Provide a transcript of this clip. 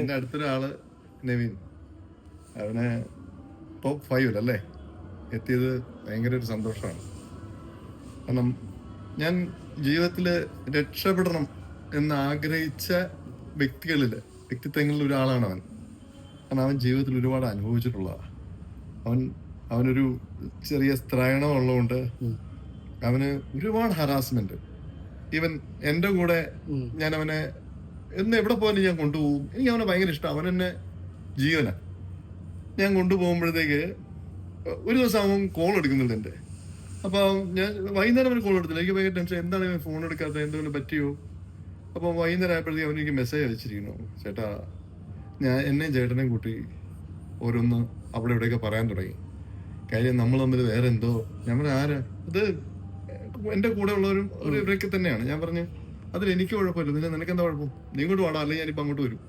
എന്റെ അടുത്തൊരാൾ നവീൻ. അവനെ ടോപ്പ് ഫൈവിലല്ലേ എത്തിയത് ഭയങ്കര ഒരു സന്തോഷമാണ്. കാരണം ഞാൻ ജീവിതത്തിൽ രക്ഷപ്പെടണം എന്ന് ആഗ്രഹിച്ച വ്യക്തികളിൽ വ്യക്തിത്വങ്ങളിൽ ഒരാളാണ് അവൻ. കാരണം അവൻ ജീവിതത്തിൽ ഒരുപാട് അനുഭവിച്ചിട്ടുള്ളതാണ് അവൻ അവനൊരു ചെറിയ സ്ത്രയണം ഉള്ളതുകൊണ്ട് അവന് ഒരുപാട് ഹറാസ്മെന്റ് ഈവൻ എന്റെ കൂടെ ഞാൻ അവനെ എന്ന് എവിടെ പോയാലും ഞാൻ കൊണ്ടുപോകും. എനിക്ക് അവനെ ഭയങ്കര ഇഷ്ടം. അവൻ എന്നെ ജീവന. ഞാൻ കൊണ്ടുപോകുമ്പോഴത്തേക്ക് ഒരു ദിവസം അവൻ കോൾ എടുക്കുന്നില്ല എന്റെ അപ്പൊ ഞാൻ വൈകുന്നേരം അവന് കോൾ എടുത്തില്ല. എനിക്ക് ഭയങ്കര ടെൻഷൻ എന്താണ് ഇവൻ ഫോൺ എടുക്കാത്തത്? എന്തെങ്കിലും പറ്റിയോ? അപ്പോൾ വൈകുന്നേരം ആയപ്പോഴത്തേക്ക് അവൻ എനിക്ക് മെസ്സേജ് അയച്ചിരിക്കുന്നു. ചേട്ടാ ഞാൻ എന്നെയും ചേട്ടനെയും കൂട്ടി ഓരോന്ന് അവിടെ ഇവിടെയൊക്കെ പറയാൻ തുടങ്ങി. കാര്യം നമ്മൾ തമ്മിൽ വേറെ എന്തോ? ഞാൻ പറഞ്ഞു ആരാ? അത് എന്റെ കൂടെ ഉള്ളവരും ഒരു ഇവരൊക്കെ തന്നെയാണ്. ഞാൻ പറഞ്ഞു അതിൽ എനിക്ക് കുഴപ്പമില്ല. നിനക്ക് എന്താ കുഴപ്പം? നീ ഇങ്ങോട്ട് വാടാ അല്ലെങ്കിൽ ഞാനിപ്പോൾ അങ്ങോട്ട് വരും.